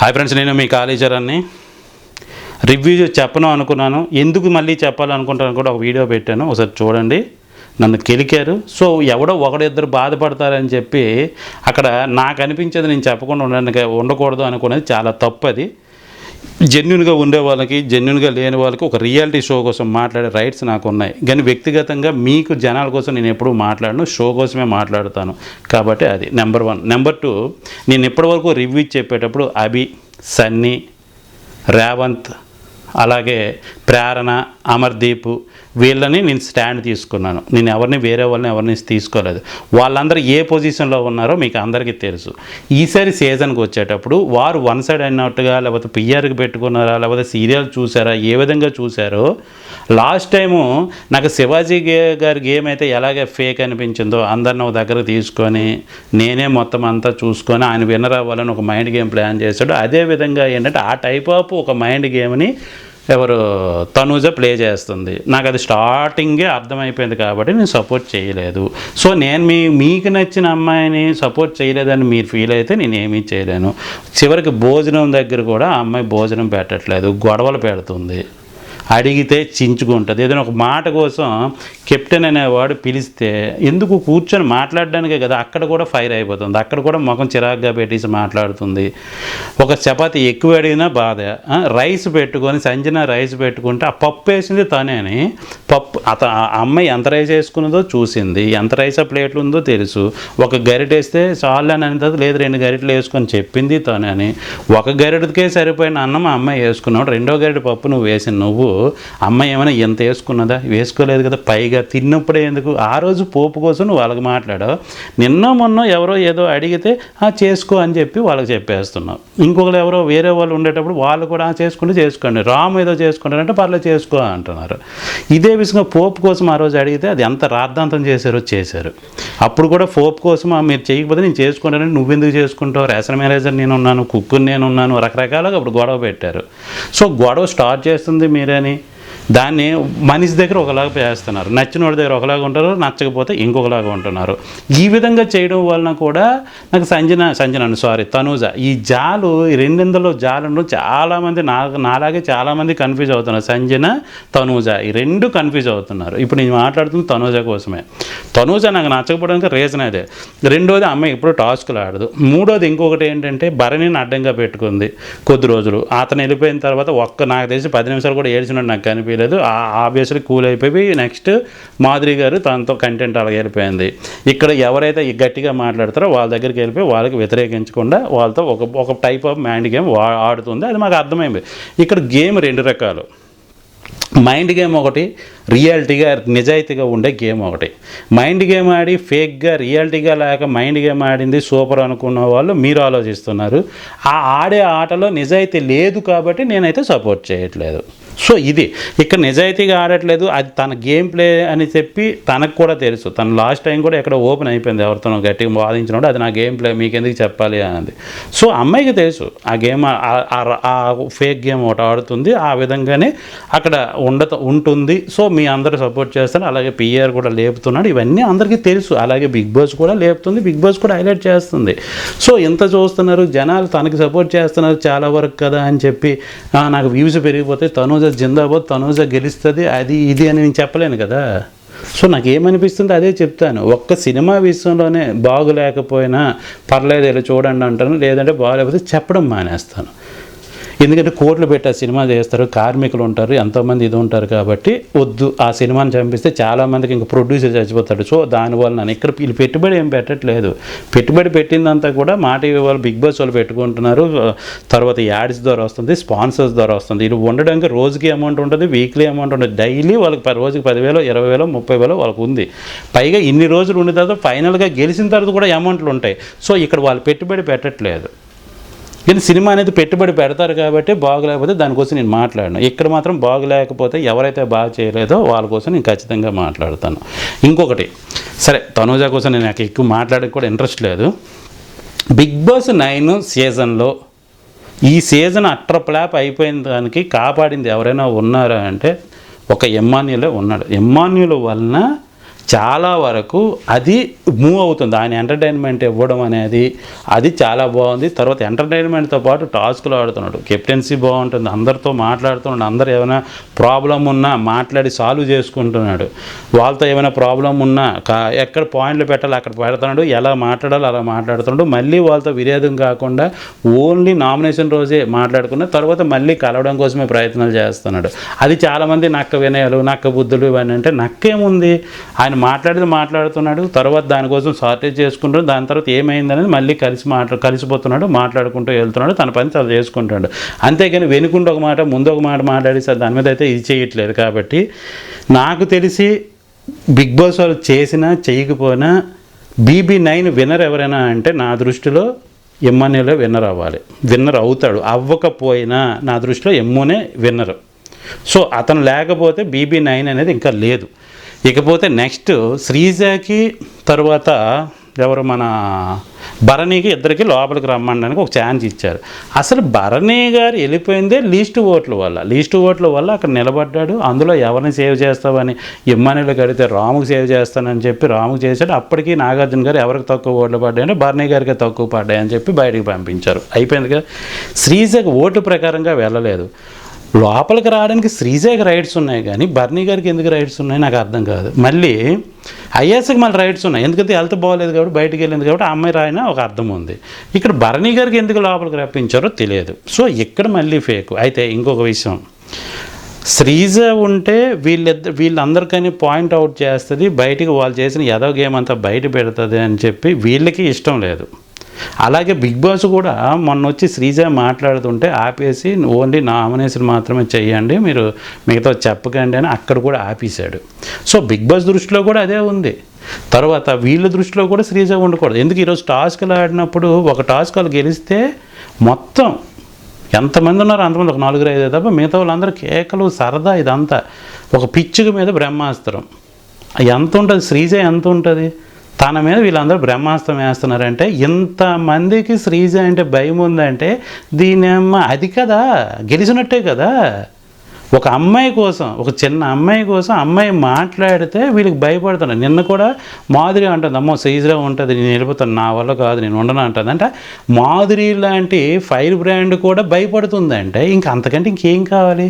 Hi friends నేను మీ కాలేజరాన్ని review చెప్పను అనుకున్నాను. ఎందుకు మళ్ళీ చెప్పాలనుకుంటాను కూడా ఒక వీడియో పెట్టాను. ఒకసారి చూడండి. నన్ను కెలికారు. సో ఎవడో ఒకడిద్దరు బాధపడతారని చెప్పి అక్కడ నాకు అనిపించేది నేను చెప్పకుండా ఉండడానికి ఉండకూడదు అనుకునేది చాలా తప్పు అది. జెన్యున్గా ఉండే వాళ్ళకి జెన్యున్గా లేని వాళ్ళకి ఒక రియాలిటీ షో కోసం మాట్లాడే రైట్స్ నాకు ఉన్నాయి కానీ వ్యక్తిగతంగా మీకు జనాల కోసం నేను ఎప్పుడూ మాట్లాడను షో కోసమే మాట్లాడుతాను. కాబట్టి అది నెంబర్ వన్ నెంబర్ టూ నేను ఇప్పటివరకు రివ్యూ చెప్పేటప్పుడు అభి సన్నీ రేవంత్ అలాగే ప్రేరణ అమర్దీప్ వీళ్ళని నేను స్టాండ్ తీసుకున్నాను. నేను ఎవరిని వేరే వాళ్ళని ఎవరిని తీసుకోలేదు. వాళ్ళందరూ ఏ పొజిషన్లో ఉన్నారో మీకు అందరికీ తెలుసు. ఈసారి సీజన్కి వచ్చేటప్పుడు వారు వన్ సైడ్ అన్నట్టుగా లేకపోతే పిఆర్కి పెట్టుకున్నారా లేకపోతే సీరియల్ చూసారా ఏ విధంగా చూసారో లాస్ట్ టైము నాకు శివాజీ గే- గారి గేమ్ అయితే ఎలాగే ఫేక్ అనిపించిందో అందరిని ఒక దగ్గర తీసుకొని నేనే మొత్తం అంతా చూసుకొని ఆయన విన్నర్ అవ్వాలని ఒక మైండ్ గేమ్ ప్లాన్ చేశాడు. అదే విధంగా ఏంటంటే ఆ టైప్ ఆఫ్ ఒక మైండ్ గేమ్ని ఎవరు తనూజ ప్లే చేస్తుంది. నాకు అది స్టార్టింగే అర్థమైపోయింది కాబట్టి నేను సపోర్ట్ చేయలేదు. సో నేను మీ మీకు నచ్చిన అమ్మాయిని సపోర్ట్ చేయలేదని మీరు ఫీల్ అయితే నేను ఏమీ చేయలేను. చివరికి భోజనం దగ్గర కూడా ఆ అమ్మాయి భోజనం పెట్టట్లేదు. గొడవలు పెడుతుంది. అడిగితే చించుకుంటుంది. ఏదైనా ఒక మాట కోసం కెప్టెన్ అనేవాడు పిలిస్తే ఎందుకు కూర్చొని మాట్లాడడానికే కదా అక్కడ కూడా ఫైర్ అయిపోతుంది. అక్కడ కూడా ముఖం చిరాగ్గా పెట్టేసి మాట్లాడుతుంది. ఒక చపాతి ఎక్కువ అడిగినా బాధ. రైస్ పెట్టుకొని సంజన రైస్ పెట్టుకుంటే ఆ పప్పు వేసింది తనే అని పప్పు అత ఆ అమ్మాయి ఎంత రైస్ వేసుకున్నదో చూసింది. ఎంత రైస్ ఆ ప్లేట్లు ఉందో తెలుసు. ఒక గరిట వేస్తే చాలు అని అనేది లేదు రెండు గరిటలు వేసుకొని చెప్పింది తనే అని. ఒక గరిటకే సరిపోయిన అన్నం అమ్మాయి వేసుకున్నాడు. రెండో గరిట పప్పు నువ్వు వేసిన నువ్వు. అమ్మ ఏమైనా ఎంత వేసుకున్నదా? వేసుకోలేదు కదా. పైగా తిన్నప్పుడే ఎందుకు? ఆ రోజు పోపు కోసం నువ్వు వాళ్ళకి మాట్లాడావు. నిన్నో మొన్న ఎవరో ఏదో అడిగితే ఆ చేసుకో అని చెప్పి వాళ్ళకి చెప్పేస్తున్నావు. ఇంకొకరు ఎవరో వేరే వాళ్ళు ఉండేటప్పుడు వాళ్ళు కూడా చేసుకుంటే చేసుకోండి రాము ఏదో చేసుకుంటారంటే పర్లేదు చేసుకో అంటున్నారు. ఇదే విషయంగా పోపు కోసం ఆ రోజు అడిగితే అది ఎంత రాద్ధాంతం చేశారో చేశారు. అప్పుడు కూడా పోపు కోసం "ఆ, మీరు చేయకపోతే నేను చేసుకుంటానంటే నువ్వెందుకు చేసుకుంటావు? రేషన్ మేనేజర్ నేను ఉన్నాను కుక్కుని నేను ఉన్నాను రకరకాలుగా అప్పుడు గొడవ పెట్టారు. సో గొడవ స్టార్ట్ చేస్తుంది మీరే এখানে దాన్ని మనిషి దగ్గర ఒకలాగా చేస్తున్నారు నచ్చిన వాడి దగ్గర ఒకలాగా ఉంటారు నచ్చకపోతే ఇంకొకలాగా ఉంటున్నారు. ఈ విధంగా చేయడం వలన కూడా నాకు సంజన సంజన సారీ తనూజ. ఈ జాలు ఈ రెండిందలో జాలను చాలామంది నా నాలాగే చాలామంది కన్ఫ్యూజ్ అవుతున్నారు. సంజన తనూజ ఈ రెండు కన్ఫ్యూజ్ అవుతున్నారు. ఇప్పుడు నేను మాట్లాడుతుంది తనూజ కోసమే. తనూజ నాకు నచ్చకపోవడానికి రీజన్ అదే. రెండోది అమ్మాయి ఇప్పుడు టాస్క్లు ఆడదు. మూడోది ఇంకొకటి ఏంటంటే భరణిని అడ్డంగా పెట్టుకుంది కొద్ది రోజులు. అతను వెళ్ళిపోయిన తర్వాత ఒక్క నాకు తెలిసి పది నిమిషాలు కూడా ఏడ్చినట్టు నాకు కనిపించలేదు ఆబ్వియస్లీ కూల్ అయిపోయి నెక్స్ట్ మాధురి గారు తనతో కంటెంట్ అలాగే వెళ్ళిపోయింది. ఇక్కడ ఎవరైతే గట్టిగా మాట్లాడతారో వాళ్ళ దగ్గరికి వెళ్ళిపోయి వాళ్ళకి వ్యతిరేకించకుండా వాళ్ళతో ఒక ఒక టైప్ ఆఫ్ మైండ్ గేమ్ ఆడుతుంది. అది మాకు అర్థమైంది. ఇక్కడ గేమ్ రెండు రకాలు. మైండ్ గేమ్ ఒకటి రియాలిటీగా నిజాయితీగా ఉండే గేమ్ ఒకటి. మైండ్ గేమ్ ఆడి ఫేక్గా రియాలిటీగా లేక మైండ్ గేమ్ ఆడింది సూపర్ అనుకున్న వాళ్ళు మీరు ఆలోచిస్తున్నారు. ఆ ఆడే ఆటలో నిజాయితీ లేదు కాబట్టి నేనైతే సపోర్ట్ చేయట్లేదు. సో ఇది ఇక్కడ నిజాయితీగా ఆడట్లేదు. అది తన గేమ్ ప్లే అని చెప్పి తనకు కూడా తెలుసు. తను లాస్ట్ టైం కూడా ఎక్కడ ఓపెన్ అయిపోయింది ఎవరితోనో గట్టిగా వాదించినప్పుడు అది నా గేమ్ ప్లే మీకెందుకు చెప్పాలి అనేది సో అమ్మాయికి తెలుసు ఆ గేమ్ ఆ ఫేక్ గేమ్ ఒకటి ఆడుతుంది ఆ విధంగానే అక్కడ ఉండత ఉంటుంది. సో మీ అందరూ సపోర్ట్ చేస్తారు అలాగే పిఆర్ కూడా లేపుతున్నాడు. ఇవన్నీ అందరికీ తెలుసు. అలాగే బిగ్ బాస్ కూడా లేపుతుంది బిగ్ బాస్ కూడా హైలైట్ చేస్తుంది. సో ఎంత చూస్తున్నారు జనాలు తనకి సపోర్ట్ చేస్తున్నారు చాలా వరకు కదా అని చెప్పి నాకు వ్యూస్ పెరిగిపోతే తనూజ జిందాబాద్ తనూజ గెలుస్తుంది అది ఇది అని నేను చెప్పలేను కదా. సో నాకు ఏమనిపిస్తుంది అదే చెప్తాను. ఒక్క సినిమా విషయంలోనే బాగులేకపోయినా పర్లేదు ఇలా చూడండి అంటాను. లేదంటే బాగలేకపోతే చెప్పడం మానేస్తాను. ఎందుకంటే కోట్లు పెట్టి ఆ సినిమా చేస్తారు కార్మికులు ఉంటారు ఎంతోమంది ఇది ఉంటారు కాబట్టి వద్దు. ఆ సినిమాని చంపిస్తే చాలామందికి ఇంకా ప్రొడ్యూసర్ చచ్చిపోతాడు. సో దానివల్ల నన్ను ఇక్కడ వీళ్ళు పెట్టుబడి ఏం పెట్టట్లేదు. పెట్టుబడి పెట్టిందంతా కూడా మా టీవీ వాళ్ళు బిగ్ బాస్ వాళ్ళు పెట్టుకుంటున్నారు. తర్వాత యాడ్స్ ద్వారా వస్తుంది స్పాన్సర్స్ ద్వారా వస్తుంది. ఇది ఉండడానికి రోజుకి అమౌంట్ ఉంటుంది వీక్లీ అమౌంట్ ఉంటుంది. డైలీ వాళ్ళకి పది రోజుకి పదివేలు ఇరవై వేలు ముప్పై వేలు వాళ్ళకు ఉంది. పైగా ఇన్ని రోజులు ఉండిన తర్వాత ఫైనల్గా గెలిచిన తర్వాత కూడా అమౌంట్లు ఉంటాయి. సో ఇక్కడ వాళ్ళు పెట్టుబడి పెట్టట్లేదు. కానీ సినిమా అనేది పెట్టుబడి పెడతారు కాబట్టి బాగలేకపోతే దానికోసం నేను మాట్లాడను. ఇక్కడ మాత్రం బాగలేకపోతే ఎవరైతే బాగా చేయలేదో వాళ్ళ కోసం నేను ఖచ్చితంగా మాట్లాడతాను. ఇంకొకటి సరే తనూజ కోసం నేను నాకు ఎక్కువ మాట్లాడక కూడా ఇంట్రెస్ట్ లేదు. బిగ్ బాస్ నైన్ సీజన్లో ఈ సీజన్ అట్ర ప్లాప్ అయిపోయిన దానికి కాపాడింది ఎవరైనా ఉన్నారా అంటే ఒక ఎమ్మాన్యులే ఉన్నాడు. ఎమ్మాన్యుల వలన చాలా వరకు అది మూవ్ అవుతుంది. ఆయన ఎంటర్టైన్మెంట్ ఇవ్వడం అనేది అది చాలా బాగుంది. తర్వాత ఎంటర్టైన్మెంట్తో పాటు టాస్క్లు ఆడుతున్నాడు. కెప్టెన్సీ బాగుంటుంది. అందరితో మాట్లాడుతున్నాడు. అందరు ఏమైనా ప్రాబ్లం ఉన్నా మాట్లాడి సాల్వ్ చేసుకుంటున్నాడు. వాళ్ళతో ఏమైనా ప్రాబ్లం ఉన్నా కా- ఎక్కడ పాయింట్లు పెట్టాలి అక్కడ పెడుతున్నాడు. ఎలా మాట్లాడాలి అలా మాట్లాడుతున్నాడు. మళ్ళీ వాళ్ళతో విరేదం కాకుండా ఓన్లీ నామినేషన్ రోజే మాట్లాడుకున్న తర్వాత మళ్ళీ కలవడం కోసమే ప్రయత్నాలు చేస్తున్నాడు. అది చాలామంది నక్క వినయాలు నక్క బుద్ధులు ఇవన్నీ అంటే నక్కేముంది? ఆయన మాట్లాడేది మాట్లాడుతున్నాడు తర్వాత దానికోసం సార్టేజ్ చేసుకుంటాడు దాని తర్వాత ఏమైందనేది మళ్ళీ కలిసి మాట్లా కలిసిపోతున్నాడు మాట్లాడుకుంటూ వెళ్తున్నాడు తన పని తను చేసుకుంటాడు. అంతేగాని వెనుకుంటే ఒక మాట ముందు ఒక మాట మాట్లాడి సార్ దాని మీద అయితే ఇది చేయట్లేదు కాబట్టి నాకు తెలిసి బిగ్ బాస్ వాళ్ళు చేసినా చేయకపోయినా బీబీ నైన్ విన్నర్ ఎవరైనా అంటే నా దృష్టిలో ఎమ్మెన్యేలో విన్నర్ అవ్వాలి. విన్నర్ అవుతాడు. అవ్వకపోయినా నా దృష్టిలో ఎమ్మోనే విన్నర్. సో అతను లేకపోతే బీబీ నైన్ అనేది ఇంకా లేదు. ఇకపోతే నెక్స్ట్ శ్రీజకి తర్వాత ఎవరు మన భరణికి ఇద్దరికి లోపలికి రమ్మడానికి ఒక ఛాన్స్ ఇచ్చారు. అసలు భరణి గారు వెళ్ళిపోయిందే లీస్ట్ ఓట్ల వల్ల. లీస్ట్ ఓట్ల వల్ల అక్కడ నిలబడ్డాడు. అందులో ఎవరిని సేవ్ చేస్తావని ఇమ్మానులు కడితే రాముకు సేవ్ చేస్తానని చెప్పి రాముకు చేశాడు. అప్పటికి నాగార్జున గారు ఎవరికి తక్కువ ఓట్లు పడ్డాయంటే భరణి గారికి తక్కువ పడ్డాయని చెప్పి బయటకు పంపించారు. అయిపోయింది కదా. శ్రీజకి ఓటు ప్రకారంగా వెళ్ళలేదు. లోపలికి రావడానికి శ్రీజేకి రైట్స్ ఉన్నాయి కానీ బర్నీ గారికి ఎందుకు రైట్స్ ఉన్నాయి నాకు అర్థం కాదు. మళ్ళీ ఐఎస్కి మళ్ళీ రైట్స్ ఉన్నాయి. ఎందుకంటే హెల్త్ బాగోలేదు కాబట్టి బయటికి వెళ్ళింది కాబట్టి అమ్మాయి రాయినా ఒక అర్థం ఉంది. ఇక్కడ భరణి గారికి ఎందుకు లోపలికి రప్పించారో తెలియదు. సో ఇక్కడ మళ్ళీ ఫేక్ అయితే ఇంకొక విషయం. శ్రీజ ఉంటే వీళ్ళిద్దరు వీళ్ళందరికని పాయింట్ అవుట్ చేస్తుంది. బయటికి వాళ్ళు చేసిన ఏదో గేమ్ అంతా బయట పెడుతుంది అని చెప్పి వీళ్ళకి ఇష్టం లేదు. అలాగే బిగ్ బాస్ కూడా మొన్న వచ్చి శ్రీజ మాట్లాడుతుంటే ఆపేసి ఓన్లీ నామినేషన్ మాత్రమే చేయండి మీరు మిగతా చెప్పకండి అని అక్కడ కూడా ఆపేశాడు. సో బిగ్ బాస్ దృష్టిలో కూడా అదే ఉంది. తర్వాత వీళ్ళ దృష్టిలో కూడా శ్రీజ ఉండకూడదు. ఎందుకు? ఈరోజు టాస్క్లు ఆడినప్పుడు ఒక టాస్క్ వాళ్ళు గెలిస్తే మొత్తం ఎంతమంది ఉన్నారు? అంతమంది ఒక నలుగురు ఐదు తప్ప మిగతా వాళ్ళందరూ కేకలు సరదా ఇదంతా. ఒక పిచ్చుక మీద బ్రహ్మాస్త్రం. ఎంత ఉంటుంది? శ్రీజ ఎంత ఉంటుంది? తన మీద వీళ్ళందరూ బ్రహ్మాస్త్రం వేస్తున్నారంటే ఇంతమందికి శ్రీజ అంటే భయం ఉందంటే దీని అమ్మ అది కదా గెలిచినట్టే కదా. ఒక అమ్మాయి కోసం ఒక చిన్న అమ్మాయి కోసం అమ్మాయి మాట్లాడితే వీళ్ళకి భయపడుతున్నారు. నిన్న కూడా మాధురి అంటుంది అమ్మో సీజరా ఉంటుంది నేను వెళ్ళిపోతాను నా వల్ల కాదు నేను ఉండను అంటుంది. అంటే మాధురి లాంటి ఫైర్ బ్రాండ్ కూడా భయపడుతుందంటే ఇంక అంతకంటే ఇంకేం కావాలి?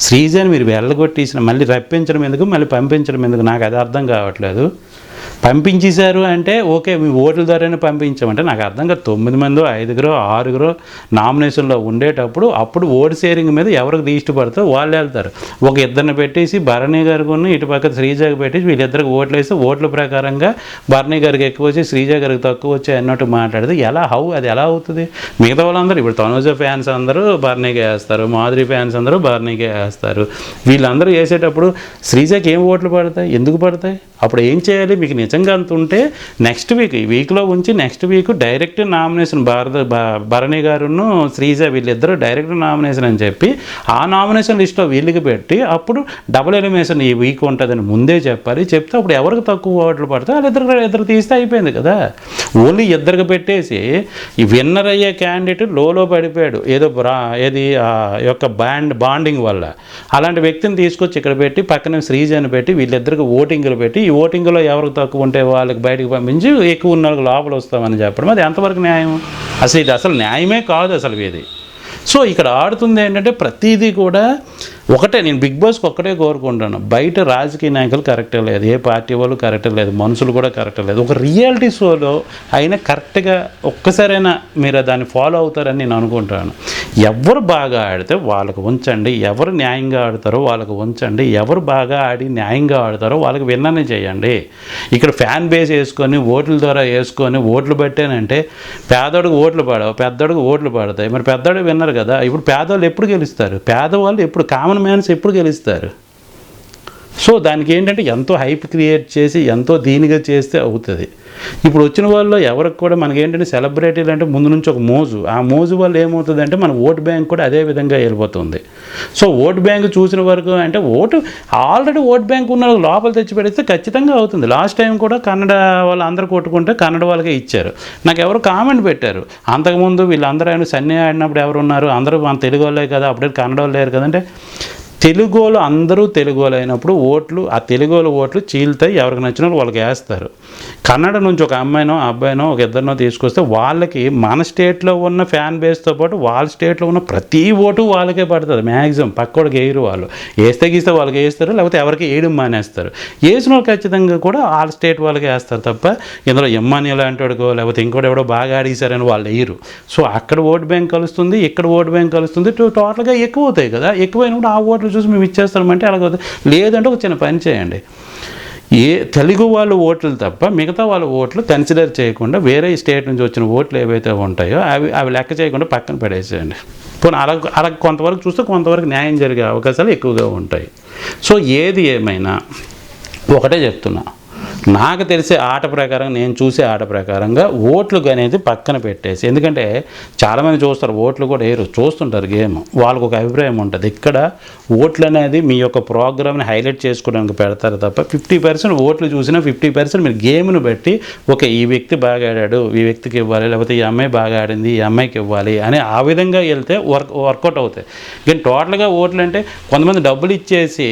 శ్రీజని మీరు వెళ్ళగొట్టేసిన మళ్ళీ రప్పించడం ఎందుకు మళ్ళీ పంపించడం ఎందుకు? నాకు అది అర్థం కావట్లేదు. పంపించేశారు అంటే ఓకే మీ ఓట్ల ద్వారానే పంపించామంటే నాకు అర్థం కాదు. తొమ్మిది మందో ఐదుగురో ఆరుగురో నామినేషన్లో ఉండేటప్పుడు అప్పుడు ఓటు షేరింగ్ మీద ఎవరికి లీస్ట్ పడితే వాళ్ళు వెళ్తారు. ఒక ఇద్దరిని పెట్టేసి భరణి గారికి ఇటు పక్క శ్రీజాకి పెట్టేసి వీళ్ళిద్దరికి ఓట్లు వేస్తే ఓట్ల ప్రకారంగా భరణి గారికి ఎక్కువ వచ్చి శ్రీజా గారికి తక్కువ వచ్చి అన్నట్టు మాట్లాడితే ఎలా హౌ అది ఎలా అవుతుంది? మిగతా వాళ్ళందరూ ఇప్పుడు తనుజ ఫ్యాన్స్ అందరూ భరణికే వేస్తారు మాధురి ఫ్యాన్స్ అందరూ భరణికే వేస్తారు. వీళ్ళందరూ వేసేటప్పుడు శ్రీజాకి ఏం ఓట్లు పడతాయి? ఎందుకు పడతాయి? అప్పుడు ఏం చేయాలి? మీకు నిజంగా అంత ఉంటే నెక్స్ట్ వీక్ ఈ వీక్లో ఉంచి నెక్స్ట్ వీక్ డైరెక్ట్ నామినేషన్ భారత భరణి గారును శ్రీజ వీళ్ళిద్దరూ డైరెక్ట్ నామినేషన్ అని చెప్పి ఆ నామినేషన్ లిస్ట్లో వీళ్ళకి పెట్టి అప్పుడు డబుల్ ఎలిమినేషన్ ఈ వీక్ ఉంటుందని ముందే చెప్పాలి. చెప్తే అప్పుడు ఎవరికి తక్కువ ఓట్లు పడితే వాళ్ళిద్దరు ఇద్దరు తీస్తే అయిపోయింది కదా. ఓన్లీ ఇద్దరికి పెట్టేసి ఈ విన్నర్ అయ్యే క్యాండిడేట్ లోలో పడిపోయాడు. ఏదో బ్రా ఏది ఆ యొక్క బాండ్ బాండింగ్ వల్ల. అలాంటి వ్యక్తిని తీసుకొచ్చి ఇక్కడ పెట్టి పక్కన శ్రీజని పెట్టి వీళ్ళిద్దరికి ఓటింగ్లు పెట్టి ఈ ఓటింగ్లో ఎవరికి తక్కువ ఉంటే వాళ్ళకి బయటకు పంపించి ఎక్కువ ఉన్న వాళ్ళకి లోపల వస్తామని చెప్పడం అది ఎంతవరకు న్యాయం? అసలు ఇది అసలు న్యాయమే కాదు అసలు ఇది. సో ఇక్కడ ఆడుతుంది ఏంటంటే ప్రతిదీ కూడా ఒకటే నేను బిగ్ బాస్కి ఒక్కటే కోరుకుంటాను. బయట రాజకీయ నాయకులు కరెక్టే లేదు ఏ పార్టీ వాళ్ళు కరెక్టే లేదు మనుషులు కూడా కరెక్టే లేదు. ఒక రియాలిటీ షోలో అయినా కరెక్ట్గా ఒక్కసారైనా మీరు దాన్ని ఫాలో అవుతారని నేను అనుకుంటాను. ఎవరు బాగా ఆడితే వాళ్ళకు ఉంచండి ఎవరు న్యాయంగా ఆడతారో వాళ్ళకు ఉంచండి ఎవరు బాగా ఆడి న్యాయంగా ఆడతారో వాళ్ళకి విన్ననే చేయండి. ఇక్కడ ఫ్యాన్ బేస్ వేసుకొని ఓట్ల ద్వారా వేసుకొని ఓట్లు పెట్టానంటే పేదోడికి ఓట్లు పడవు పెద్దోడికి ఓట్లు పడతాయి. మరి పెద్దోడు విన్నారు కదా ఇప్పుడు పేదవాళ్ళు ఎప్పుడు గెలుస్తారు? పేదవాళ్ళు ఎప్పుడు కామన్ మ్యాన్స్ ఎప్పుడు గెలుస్తారు? సో దానికి ఏంటంటే ఎంతో హైప్ క్రియేట్ చేసి ఎంతో దీనిగా చేస్తే అవుతుంది. ఇప్పుడు వచ్చిన వాళ్ళు ఎవరికి కూడా మనకి ఏంటంటే సెలబ్రిటీలు అంటే ముందు నుంచి ఒక మోజు. ఆ మోజు వల్ల ఏమవుతుంది అంటే మన ఓటు బ్యాంక్ కూడా అదే విధంగా వెళ్ళిపోతుంది. సో ఓటు బ్యాంక్ చూసిన వరకు అంటే ఓటు ఆల్రెడీ ఓటు బ్యాంక్ ఉన్న వాళ్ళకి లోపల తెచ్చి పెడితే ఖచ్చితంగా అవుతుంది. లాస్ట్ టైం కూడా కన్నడ వాళ్ళు అందరు కొట్టుకుంటే కన్నడ వాళ్ళకే ఇచ్చారు. నాకు ఎవరు కామెంట్ పెట్టారు. అంతకుముందు వీళ్ళందరూ ఆయన సన్నీ ఆడినప్పుడు ఎవరు ఉన్నారు అందరూ మన తెలుగు వాళ్ళే కదా అప్పుడే కన్నడ వాళ్ళు లేరు కదంటే తెలుగు వాళ్ళు అందరూ తెలుగు వాళ్ళు అయినప్పుడు ఓట్లు ఆ తెలుగు ఓట్లు చీలుతాయి ఎవరికి నచ్చిన వాళ్ళు వాళ్ళకి వేస్తారు. కన్నడ నుంచి ఒక అమ్మాయినో అబ్బాయినో ఒక ఇద్దరినో తీసుకొస్తే వాళ్ళకి మన స్టేట్లో ఉన్న ఫ్యాన్ బేస్తో పాటు వాళ్ళ స్టేట్లో ఉన్న ప్రతి ఓటు వాళ్ళకే పడుతుంది మ్యాక్సిమం పక్కోడికి వేయరు వాళ్ళు. వేస్తే గీస్తే వాళ్ళకి వేస్తారు లేకపోతే ఎవరికి వేయడం మానేస్తారు. వేసిన వాళ్ళు ఖచ్చితంగా కూడా వాళ్ళ స్టేట్ వాళ్ళకి వేస్తారు తప్ప ఇందులో ఎమ్మాని లాంటి వాడికో లేకపోతే ఇంకోటి ఎవడో బాగా ఆడేశారని వాళ్ళు వేయరు. సో అక్కడ ఓట్ బ్యాంక్ కలుస్తుంది ఇక్కడ ఓట్ బ్యాంక్ కలుస్తుంది టోటల్గా ఎక్కువ అవుతాయి కదా. ఎక్కువైనప్పుడు ఆ ఓట్లు చూసి మేము ఇచ్చేస్తామంటే అలాగే లేదంటే ఒక చిన్న పని చేయండి. ఏ తెలుగు వాళ్ళ ఓట్లు తప్ప మిగతా వాళ్ళ ఓట్లు కన్సిడర్ చేయకుండా వేరే స్టేట్ నుంచి వచ్చిన ఓట్లు ఏవైతే ఉంటాయో అవి అవి లెక్క చేయకుండా పక్కన పడేసేయండి. పోనీ అలా అలా కొంతవరకు చూస్తే కొంతవరకు న్యాయం జరిగే అవకాశాలు ఎక్కువగా ఉంటాయి. సో ఏది ఏమైనా ఒకటే చెప్తున్నా. నాకు తెలిసే ఆట ప్రకారం నేను చూసే ఆట ప్రకారంగా ఓట్లు అనేది పక్కన పెట్టేసి ఎందుకంటే చాలామంది చూస్తారు ఓట్లు కూడా వేయరు చూస్తుంటారు గేమ్. వాళ్ళకు ఒక అభిప్రాయం ఉంటుంది. ఇక్కడ ఓట్లు అనేది మీ యొక్క ప్రోగ్రామ్ని హైలైట్ చేసుకోవడానికి పెడతారు తప్ప ఫిఫ్టీ పర్సెంట్ ఓట్లు చూసినా ఫిఫ్టీ పర్సెంట్ మీరు గేమ్ను బట్టి ఓకే ఈ వ్యక్తి బాగా ఆడాడు ఈ వ్యక్తికి ఇవ్వాలి లేకపోతే ఈ అమ్మాయి బాగా ఆడింది ఈ అమ్మాయికి ఇవ్వాలి అని ఆ విధంగా వెళ్తే వర్క్ వర్కౌట్ అవుతాయి. కానీ టోటల్గా ఓట్లు అంటే కొంతమంది డబ్బులు ఇచ్చేసి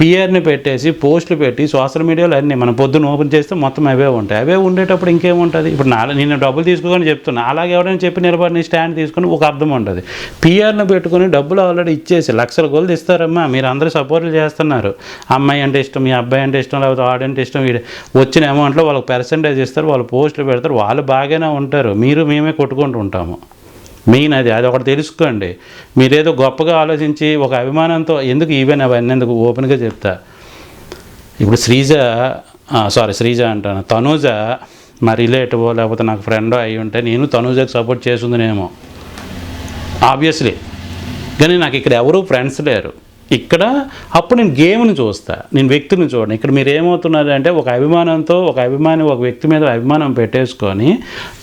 పిఆర్ని పెట్టేసి పోస్టులు పెట్టి సోషల్ మీడియాలో అన్నీ మనం పొద్దున్న ఓపెన్ చేస్తే మొత్తం అవే ఉంటాయి. అవే ఉండేటప్పుడు ఇంకేముంటుంది? ఇప్పుడు నా నేను డబ్బులు తీసుకోని చెప్తున్నా. అలాగే ఎవరైనా చెప్పి నిలబడిన స్టాండ్ తీసుకొని ఒక అర్థం ఉంటుంది. పిఆర్ని పెట్టుకొని డబ్బులు ఆల్రెడీ ఇచ్చేసి లక్షల గోలు ఇస్తారమ్మా. మీరు అందరూ సపోర్ట్లు చేస్తున్నారు. అమ్మాయి అంటే ఇష్టం మీ అబ్బాయి అంటే ఇష్టం లేకపోతే ఆడంటే ఇష్టం వచ్చిన అమౌంట్లో వాళ్ళకి పర్సంటేజ్ ఇస్తారు వాళ్ళు పోస్టులు పెడతారు వాళ్ళు బాగానే ఉంటారు. మీరు మేమే కొట్టుకుంటూ ఉంటాము. మెయిన్ అది అది ఒకటి తెలుసుకోండి. మీరేదో గొప్పగా ఆలోచించి ఒక అభిమానంతో ఎందుకు ఈవెన్ అవన్నీ ఎందుకు ఓపెన్గా చెప్తా? ఇప్పుడు శ్రీజ సారీ శ్రీజ అంటాను. తనూజ మా రిలేటివ్ లేకపోతే నాకు ఫ్రెండ్ అయి ఉంటే నేను తనూజకి సపోర్ట్ చేస్తుందనేమో. ఆబ్వియస్లీ కానీ నాకు ఇక్కడ ఎవరు ఫ్రెండ్స్ లేరు. ఇక్కడ అప్పుడు నేను గేమ్ని చూస్తా. నేను వ్యక్తిని చూడండి ఇక్కడ మీరు ఏమవుతున్నారు అంటే ఒక అభిమానంతో ఒక అభిమాని ఒక వ్యక్తి మీద అభిమానం పెట్టేసుకొని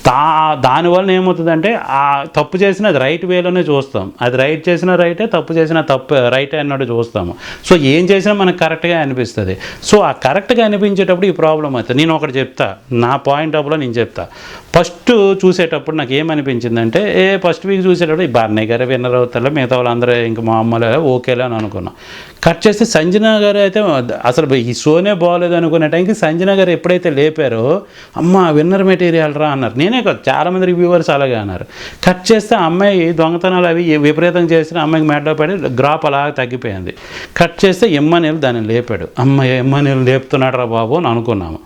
దా దానివల్ల ఏమవుతుందంటే ఆ తప్పు చేసిన అది రైట్ వేలోనే చూస్తాం. అది రైట్ చేసిన రైటే తప్పు చేసిన తప్పు రైట్ అన్నట్టు చూస్తాము. సో ఏం చేసినా మనకు కరెక్ట్గా అనిపిస్తుంది. సో ఆ కరెక్ట్గా అనిపించేటప్పుడు ఈ ప్రాబ్లం అవుతుంది. నేను ఒకటి చెప్తా. నా పాయింట్ ఆఫ్లో నేను చెప్తా. ఫస్ట్ చూసేటప్పుడు నాకు ఏమనిపించిందంటే ఏ ఫస్ట్ వీక్ చూసేటప్పుడు ఈ బార్నయ్య గారే విన్నర్ అవుతారు మిగతా వాళ్ళందరూ ఇంకా అమ్మలే ఓకేలే అని అనుకున్నాం. కట్ చేస్తే సంజన గారు అయితే అసలు ఈ షోనే బాగోలేదు అనుకునే టైంకి సంజన గారు ఎప్పుడైతే లేపారో అమ్మ విన్నర్ మెటీరియల్ రా అన్నారు. నేనే కాదు చాలామంది రివ్యూవర్స్ అలాగే అన్నారు. కట్ చేస్తే అమ్మాయి దొంగతనాలు అవి విపరీతం చేసిన అమ్మాయికి మెడలో పడి గ్రాప్ అలా తగ్గిపోయింది. కట్ చేస్తే ఎమ్మనేలు దాన్ని లేపాడు. అమ్మాయి ఎమ్మనేలు లేపుతున్నాడు రా బాబు అని అనుకున్నాము.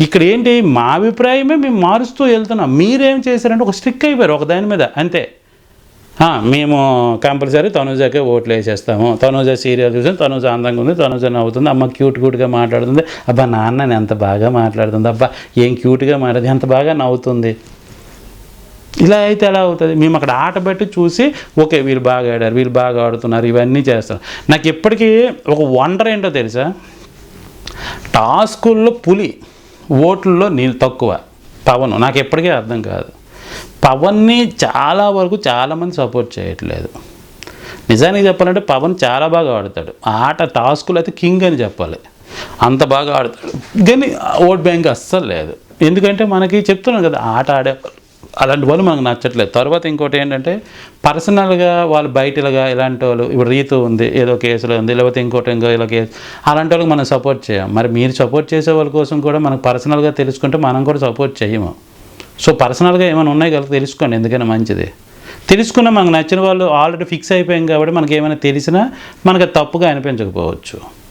ఇక్కడ ఏంటి? మా అభిప్రాయమే మేము మారుస్తూ వెళ్తున్నాం. మీరేం చేశారంటే ఒక స్ట్రిక్ అయిపోయారు ఒక దాని మీద అంతే. మేము కంపల్సరీ తనుజాకే ఓట్లు వేసేస్తాము తనుజ సీరియల్ చూసి తనుజ అందంగా ఉంది తనుజ నవ్వుతుంది అమ్మ క్యూట్ క్యూట్గా మాట్లాడుతుంది. అబ్బా నాన్న ఎంత బాగా మాట్లాడుతుంది అబ్బా ఏం క్యూట్గా మాట్లాడుతుంది ఎంత బాగా నవ్వుతుంది. ఇలా అయితే ఎలా అవుతుంది? మేము అక్కడ ఆట పెట్టి చూసి ఓకే వీళ్ళు బాగా ఆడారు వీళ్ళు బాగా ఆడుతున్నారు ఇవన్నీ చేస్తారు నాకు ఇప్పటికీ ఒక వండర్ ఏంటో తెలుసా? టాస్కుల్లో పులి ఓట్లలో నీళ్ళు తక్కువ. పవను నాకు ఎప్పటికీ అర్థం కాదు. పవన్ని చాలా వరకు చాలామంది సపోర్ట్ చేయట్లేదు. నిజానికి చెప్పాలంటే పవన్ చాలా బాగా ఆడతాడు. ఆట టాస్కులు అయితే కింగ్ అని చెప్పాలి. అంత బాగా ఆడతాడు. కానీ ఓట్ బ్యాంక్ అస్సలు లేదు. ఎందుకంటే మనకి చెప్తున్నాం కదా ఆట ఆడే అలాంటి వాళ్ళు మనకు నచ్చట్లేదు. తర్వాత ఇంకోటి ఏంటంటే పర్సనల్గా వాళ్ళు బయటలుగా ఇలాంటి వాళ్ళు ఇప్పుడు రీతు ఉంది ఏదో కేసులో ఉంది లేకపోతే ఇంకోటి ఇంకో ఇలా కేసు అలాంటి వాళ్ళకి మనం సపోర్ట్ చేయం. మరి మీరు సపోర్ట్ చేసే వాళ్ళ కోసం కూడా మనకు పర్సనల్గా తెలుసుకుంటే మనం కూడా సపోర్ట్ చేయము. సో పర్సనల్గా ఏమైనా ఉన్నాయి కదా తెలుసుకోండి ఎందుకైనా మంచిది. తెలుసుకున్న మనకు నచ్చిన వాళ్ళు ఆల్రెడీ ఫిక్స్ అయిపోయాం కాబట్టి మనకి ఏమైనా తెలిసినా మనకు అది తప్పుగా అనిపించకపోవచ్చు.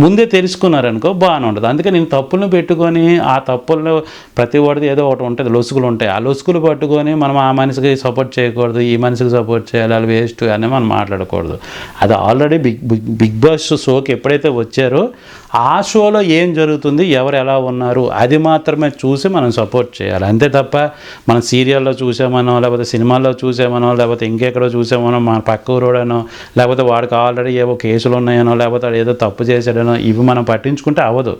ముందే తెలుసుకున్నారనుకో బాగానే ఉంటుంది. అందుకే నేను తప్పులను పెట్టుకొని ఆ తప్పుల్లో ప్రతి వాడిది ఏదో ఒకటి ఉంటుంది లొసుగులు ఉంటాయి. ఆ లొసుగులు పట్టుకొని మనం ఆ మనిషికి సపోర్ట్ చేయకూడదు ఈ మనిషికి సపోర్ట్ చేయాలి అలా వేస్ట్ అని మనం మాట్లాడకూడదు. అది already Bigg Bigg Bigg Boss షోకి ఎప్పుడైతే వచ్చారో ఆ షోలో ఏం జరుగుతుంది ఎవరు ఎలా ఉన్నారు అది మాత్రమే చూసి మనం సపోర్ట్ చేయాలి. అంతే తప్ప మనం సీరియల్లో చూసామనో లేకపోతే సినిమాల్లో చూసామనో లేకపోతే ఇంకెక్కడో చూసామనో మన పక్క ఊరోడనో లేకపోతే వాడికి ఆల్రెడీ ఏవో కేసులు ఉన్నాయనో లేకపోతే వాడు ఏదో తప్పు చేశాడనో ఇవి మనం పట్టించుకుంటే అవ్వదు.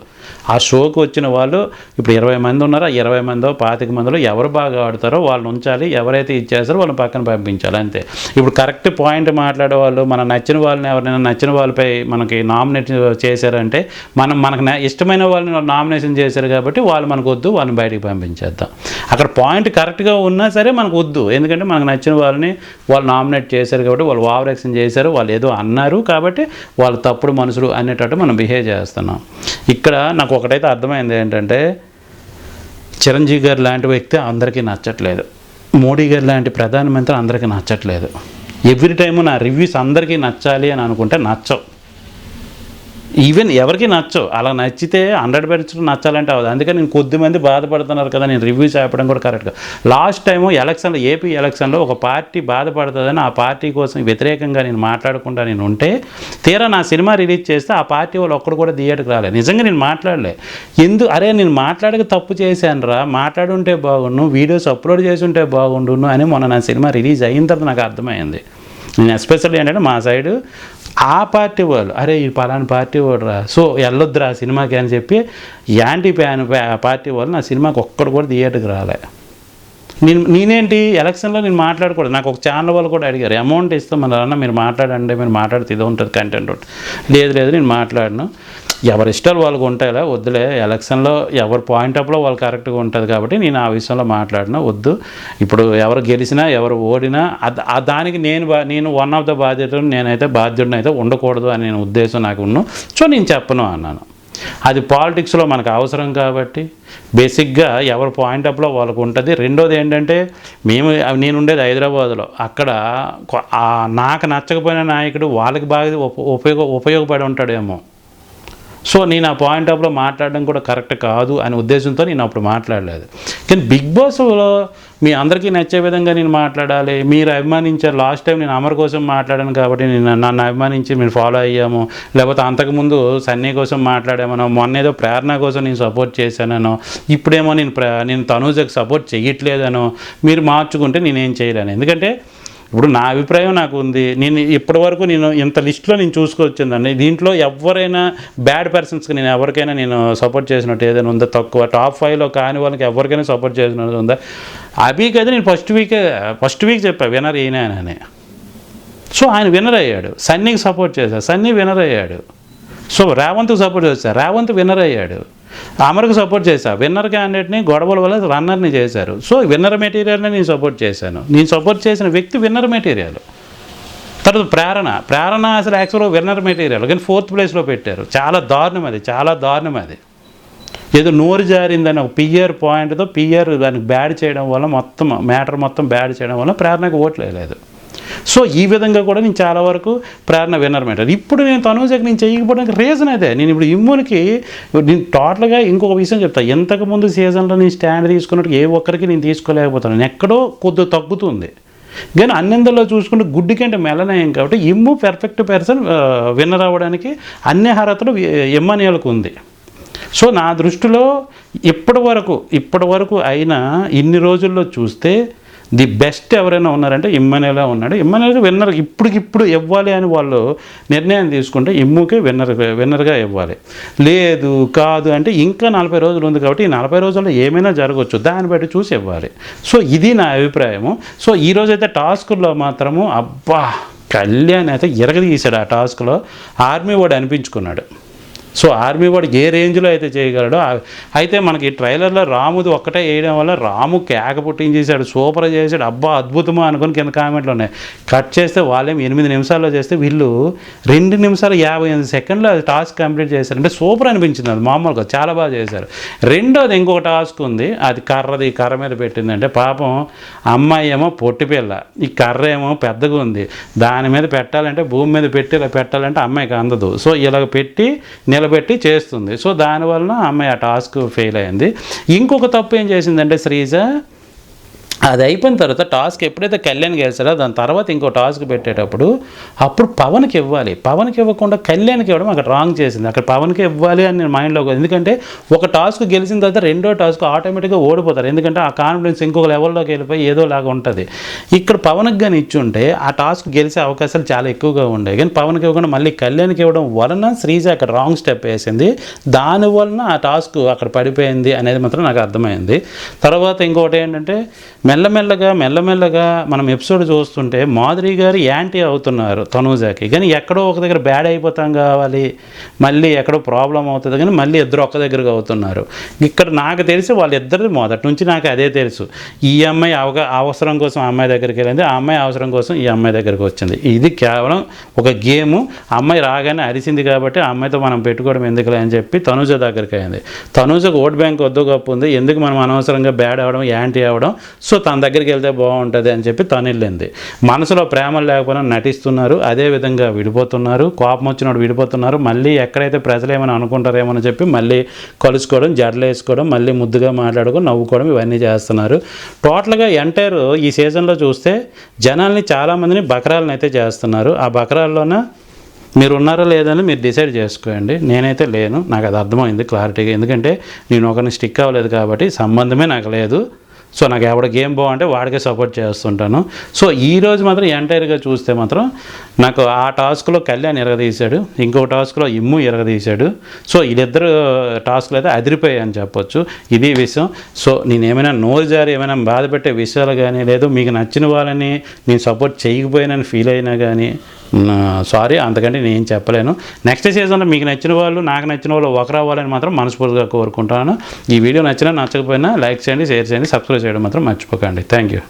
ఆ షోకి వచ్చిన వాళ్ళు ఇప్పుడు ఇరవై మంది ఉన్నారో ఆ ఇరవై మందో పాతిక మందిలో ఎవరు బాగా ఆడతారో వాళ్ళని ఉంచాలి ఎవరైతే ఇచ్చేస్తారో వాళ్ళని పక్కన పంపించాలి అంతే. ఇప్పుడు కరెక్ట్ పాయింట్ మాట్లాడే వాళ్ళు మన నచ్చిన వాళ్ళని ఎవరైనా నచ్చిన వాళ్ళపై మనకి నామినేట్ చేశారంటే మనం మనకు ఇష్టమైన వాళ్ళని నామినేషన్ చేశారు కాబట్టి వాళ్ళు మనకు వద్దు వాళ్ళని బయటికి పంపించేద్దాం. అక్కడ పాయింట్ కరెక్ట్గా ఉన్నా సరే మనకు వద్దు. ఎందుకంటే మనకు నచ్చిన వాళ్ళని వాళ్ళు నామినేట్ చేశారు కాబట్టి వాళ్ళు ఓవర్ యాక్షన్ చేశారు వాళ్ళు ఏదో అన్నారు కాబట్టి వాళ్ళు తప్పుడు మనుషులు అనేటట్టు మనం బిహేవ్ చేస్తున్నాం. ఇక్కడ నాకు ఒకటైతే అర్థమైంది ఏంటంటే చిరంజీవి గారు లాంటి వ్యక్తి అందరికీ నచ్చట్లేదు. మోడీ గారు లాంటి ప్రధానమంత్రి అందరికీ నచ్చట్లేదు. ఎవ్రీ టైము నా రివ్యూస్ అందరికీ నచ్చాలి అని అనుకుంటే నచ్చవు. ఈవెన్ ఎవరికి నచ్చవు. అలా నచ్చితే హండ్రెడ్ పర్సెంట్ నచ్చాలంటే అవ్వదు. అందుకని నేను కొద్ది మంది బాధపడుతున్నారు కదా నేను రివ్యూస్ చెప్పడం కూడా కరెక్ట్గా లాస్ట్ టైము ఎలక్షన్లో ఏపీ ఎలక్షన్లో ఒక పార్టీ బాధపడుతుందని ఆ పార్టీ కోసం వ్యతిరేకంగా నేను మాట్లాడకుండా నేను ఉంటే తీరా నా సినిమా రిలీజ్ చేస్తే ఆ పార్టీ వాళ్ళు ఒక్కడు కూడా థియేటర్కి రాలేదు నిజంగా నేను మాట్లాడలే. ఎందు అరే నేను మాట్లాడక తప్పు చేశాను రా. మాట్లాడుంటే బాగుండు వీడియోస్ అప్లోడ్ చేసి ఉంటే బాగుండును అని మొన్న నా సినిమా రిలీజ్ అయిన తర్వాత నాకు అర్థమైంది. నేను ఎస్పెషల్లీ ఏంటంటే మా సైడు ఆ పార్టీ వాళ్ళు అరే ఈ పలానా పార్టీ వాడు రా సో వెళ్ళొద్దురా ఆ సినిమాకి అని చెప్పి యాంటీ ప్యాన్ పార్టీ వాళ్ళు నా సినిమాకి ఒక్కడు కూడా థియేటర్కి రాలే. నేను నేనేంటి ఎలక్షన్లో నేను మాట్లాడకూడదు. నాకు ఒక ఛానల్ వాళ్ళు కూడా అడిగారు అమౌంట్ ఇస్తాం మన అన్న మీరు మాట్లాడండి మీరు మాట్లాడితే ఇది ఉంటుంది కంటెంట్ ఉంటుంది. లేదు లేదు నేను మాట్లాడను. ఎవరి ఇష్టాలు వాళ్ళకు ఉంటాయిలా వద్దులే ఎలక్షన్లో ఎవరి పాయింట్ ఆఫ్లో వాళ్ళు కరెక్ట్గా ఉంటుంది కాబట్టి నేను ఆ విషయంలో మాట్లాడినా వద్దు. ఇప్పుడు ఎవరు గెలిచినా ఎవరు ఓడినా ఆ దానికి నేను బా నేను వన్ ఆఫ్ ద బాధ్యతలు నేనైతే బాధ్యుడిని అయితే ఉండకూడదు అని నేను ఉద్దేశం నాకు ఉన్నాను సో నేను చెప్పను అన్నాను. అది పాలిటిక్స్లో మనకు అవసరం కాబట్టి బేసిక్గా ఎవరి పాయింట్ ఆఫ్లో వాళ్ళకు ఉంటుంది. రెండోది ఏంటంటే మేము నేను ఉండేది హైదరాబాద్లో. అక్కడ నాకు నచ్చకపోయిన నాయకుడు వాళ్ళకి బాగా ఉప- ఉపయోగ ఉపయోగపడి ఉంటాడేమో. సో నేను ఆ పాయింట్ ఆఫ్లో మాట్లాడడం కూడా కరెక్ట్ కాదు అనే ఉద్దేశంతో నేను అప్పుడు మాట్లాడలేదు. కానీ బిగ్ బాస్లో మీ అందరికీ నచ్చే విధంగా నేను మాట్లాడాలి మీరు అభిమానించారు లాస్ట్ టైం నేను అమర్ కోసం మాట్లాడాను కాబట్టి నేను నన్ను అభిమానించి మీరు ఫాలో అయ్యాము. లేకపోతే అంతకుముందు సన్నీ కోసం మాట్లాడామనో మొన్న ఏదో ప్రేరణ కోసం నేను సపోర్ట్ చేశాననో ఇప్పుడేమో నేను ప్ర నేను తనూజకు సపోర్ట్ చేయట్లేదనో మీరు మార్చుకుంటే నేనేం చేయలేను. ఎందుకంటే ఇప్పుడు నా అభిప్రాయం నాకు ఉంది నేను ఇప్పటివరకు నేను ఇంత లిస్ట్లో నేను చూసుకొచ్చిందండి. దీంట్లో ఎవరైనా బ్యాడ్ పర్సన్స్కి నేను ఎవరికైనా నేను సపోర్ట్ చేసినట్టు ఏదైనా ఉందా? తక్కువ టాప్ ఫైవ్లో కాని వాళ్ళకి ఎవరికైనా సపోర్ట్ చేసినట్టు ఉందా? అభికి అయితే నేను ఫస్ట్ వీక్ ఫస్ట్ వీక్ చెప్పా వినర్ ఈయనని సో ఆయన వినర్ అయ్యాడు. సన్నీకి సపోర్ట్ చేశాను సన్నీ వినర్ అయ్యాడు. సో రేవంత్కి సపోర్ట్ చేశారు రేవంత్ వినర్ అయ్యాడు. ఆమెకు సపోర్ట్ చేశా. విన్నర్ క్యాండిడేట్ని గొడవల వల్ల రన్నర్ని చేశారు. సో విన్నర్ మెటీరియల్ని నేను సపోర్ట్ చేశాను. నేను సపోర్ట్ చేసిన వ్యక్తి విన్నర్ మెటీరియల్. తర్వాత ప్రేరణ. ప్రేరణ అసలు యాక్చువల్గా విన్నర్ మెటీరియల్. కానీ ఫోర్త్ ప్లేస్లో పెట్టారు. చాలా దారుణం అది. చాలా దారుణం అది. ఏదో నోరు జారిందని ఒక పియర్ పాయింట్తో పియర్ దానికి బ్యాడ్ చేయడం వల్ల మొత్తం మ్యాటర్ మొత్తం బ్యాడ్ చేయడం వల్ల ప్రేరణకు ఓట్లు వేయలేదు సో ఈ విధంగా కూడా నేను చాలా వరకు ప్రేరణ విన్నర్ మ్యాటర్ ఇప్పుడు నేను తనూజకి నేను చేయకపోవడానికి రీజన్ అదే. నేను ఇప్పుడు ఇమ్మునికి నేను టోటల్గా ఇంకొక విషయం చెప్తాను ఇంతకుముందు సీజన్లో నేను స్టాండ్ తీసుకున్నట్టు ఏ ఒక్కరికి నేను తీసుకోలేకపోతున్నాను. ఎక్కడో కొద్దిగా తగ్గుతుంది. కానీ అన్నిందల్లో చూసుకుంటే గుడ్డి కంటే మెలనయం కాబట్టి ఇమ్ము పెర్ఫెక్ట్ పర్సన్ విన్నర్ అవ్వడానికి అన్ని అర్హతలు ఎమ్మనీయులకు ఉంది. సో నా దృష్టిలో ఇప్పటి వరకు ఇప్పటి వరకు అయినా ఇన్ని రోజుల్లో చూస్తే ది బెస్ట్ ఎవరైనా ఉన్నారంటే ఇమ్మనేలా ఉన్నాడు. ఇమ్మనేలు విన్నర్ ఇప్పటికిప్పుడు ఇవ్వాలి అని వాళ్ళు నిర్ణయం తీసుకుంటే ఇమ్ముకే విన్నర్ విన్నర్గా ఇవ్వాలి. లేదు కాదు అంటే ఇంకా నలభై రోజులు ఉంది కాబట్టి ఈ నలభై రోజుల్లో ఏమైనా జరగవచ్చు దాన్ని బట్టి చూసి ఇవ్వాలి. సో ఇది నా అభిప్రాయము. సో ఈ రోజైతే టాస్కుల్లో మాత్రము అబ్బా కళ్యాణ్ అయితే ఎరగదీశాడు ఆ టాస్క్లో. ఆర్మీ వాడు అనిపించుకున్నాడు. సో ఆర్మీ వాడు ఏ రేంజ్లో అయితే చేయగలడో అయితే మనకి ట్రైలర్లో రాముది ఒక్కటే వేయడం వల్ల రాము కేక పుట్టించేసాడు సూపర్ చేశాడు అబ్బా అద్భుతమా అనుకుని కింద కామెంట్లు ఉన్నాయి. కట్ చేస్తే వాళ్ళేం ఎనిమిది నిమిషాల్లో చేస్తే వీళ్ళు రెండు నిమిషాలు యాభై ఎనిమిది సెకండ్లో అది టాస్క్ కంప్లీట్ చేశారు. అంటే సూపర్ అనిపించింది అది మామూలుగా చాలా బాగా చేశారు. రెండోది ఇంకో టాస్క్ ఉంది అది కర్రది ఈ కర్ర మీద పెట్టిందంటే పాపం అమ్మాయి ఏమో పొట్టి పిల్ల ఈ కర్ర ఏమో పెద్దగా ఉంది దాని మీద పెట్టాలంటే భూమి మీద పెట్టి ఇలా పెట్టాలంటే అమ్మాయికి అందదు. సో ఇలాగ పెట్టి నిలబెట్టి చేస్తుంది. సో దానివలన అమ్మాయి ఆ టాస్క్ ఫెయిల్ అయింది. ఇంకొక తప్పు ఏం చేసిందంటే శ్రీజ అది అయిపోయిన తర్వాత టాస్క్ ఎప్పుడైతే కళ్యాణ్ గెలిచారో దాని తర్వాత ఇంకో టాస్క్ పెట్టేటప్పుడు అప్పుడు పవన్కి ఇవ్వాలి. పవన్కి ఇవ్వకుండా కళ్యాణ్కి ఇవ్వడం అక్కడ రాంగ్ చేసింది. అక్కడ పవన్కి ఇవ్వాలి అని నేను మైండ్లో ఎందుకంటే ఒక టాస్క్ గెలిచిన తర్వాత రెండో టాస్క్ ఆటోమేటిక్గా ఓడిపోతారు. ఎందుకంటే ఆ కాన్ఫిడెన్స్ ఇంకొక లెవెల్లోకి వెళ్ళిపోయి ఏదో లాగా ఉంటుంది. ఇక్కడ పవన్కి కానీ ఇచ్చుంటే ఆ టాస్క్ గెలిచే అవకాశాలు చాలా ఎక్కువగా ఉండే. కానీ పవన్కి ఇవ్వకుండా మళ్ళీ కళ్యాణ్కి ఇవ్వడం వలన శ్రీజ అక్కడ రాంగ్ స్టెప్ వేసింది. దాని వలన ఆ టాస్క్ అక్కడ పడిపోయింది అనేది మాత్రం నాకు అర్థమైంది. తర్వాత ఇంకోటి ఏంటంటే మెల్లమెల్లగా మెల్లమెల్లగా మనం ఎపిసోడ్ చూస్తుంటే మాధురి గారు యాంటీ అవుతున్నారు తనూజాకి. కానీ ఎక్కడో ఒక దగ్గర బ్యాడ్ అయిపోతాం కావాలి మళ్ళీ ఎక్కడో ప్రాబ్లం అవుతుంది కానీ మళ్ళీ ఇద్దరు ఒక్క దగ్గరగా అవుతున్నారు. ఇక్కడ నాకు తెలిసి వాళ్ళిద్దరు మొదటి నుంచి నాకు అదే తెలుసు. ఈ అమ్మాయి అవగా అవసరం కోసం ఆ అమ్మాయి దగ్గరికి వెళ్ళింది ఆ అమ్మాయి అవసరం కోసం ఈ అమ్మాయి దగ్గరికి వచ్చింది. ఇది కేవలం ఒక గేము అమ్మాయి రాగానే అరిసింది కాబట్టి ఆ అమ్మాయితో మనం పెట్టుకోవడం ఎందుకులే అని చెప్పి తనూజ దగ్గరికి అయింది. తనూజకు ఓట్ బ్యాంక్ వద్దు గొప్ప ఉంది. ఎందుకు మనం అనవసరంగా బ్యాడ్ అవ్వడం యాంటీ అవ్వడం సో తన దగ్గరికి వెళ్తే బాగుంటుంది అని చెప్పి తను వెళ్ళింది. మనసులో ప్రేమ లేకపోయినా నటిస్తున్నారు అదే విధంగా విడిపోతున్నారు కోపం వచ్చినప్పుడు విడిపోతున్నారు మళ్ళీ ఎక్కడైతే ప్రజలు ఏమైనా అనుకుంటారేమో అని చెప్పి మళ్ళీ కలుసుకోవడం జడలు వేసుకోవడం మళ్ళీ ముద్దుగా మాట్లాడుకొని నవ్వుకోవడం ఇవన్నీ చేస్తున్నారు. టోటల్గా ఎంటైర్ ఈ సీజన్లో చూస్తే జనాల్ని చాలామందిని బకరాలను అయితే చేస్తున్నారు. ఆ బకరాల్లోన మీరు ఉన్నారో లేదని మీరు డిసైడ్ చేసుకోండి. నేనైతే లేను. నాకు అది అర్థమైంది క్లారిటీగా. ఎందుకంటే నేను ఒకరిని స్టిక్ అవ్వలేదు కాబట్టి సంబంధమే నాకు లేదు. సో నాకు ఎవడ గేమ్ బాగుంటే వాడికే సపోర్ట్ చేస్తుంటాను. సో ఈ రోజు మాత్రం ఎంటైర్గా చూస్తే మాత్రం నాకు ఆ టాస్క్లో కళ్యాణ్ ఎరగదీశాడు ఇంకో టాస్క్లో ఇమ్ము ఎరగదీశాడు. సో వీళ్ళిద్దరు టాస్క్లు అయితే అదిరిపోయాయి అని చెప్పొచ్చు. ఇది విషయం. సో నేను ఏమైనా నోరు జారి ఏమైనా బాధపెట్టే విషయాలు కానీ లేదు మీకు నచ్చిన వాళ్ళని నేను సపోర్ట్ చేయకపోయినని ఫీల్ అయినా కానీ సారీ అంతకంటే నేను చెప్పలేను. నెక్స్ట్ సీజన్లో మీకు నచ్చిన వాళ్ళు నాకు నచ్చిన వాళ్ళు ఒకరు అవ్వాలని మాత్రం మనస్ఫూర్తిగా కోరుకుంటాను. ఈ వీడియో నచ్చినా నచ్చకపోయినా లైక్ చేయండి షేర్ చేయండి సబ్స్క్రైబ్ చేయడం మాత్రం మర్చిపోకండి. Thank you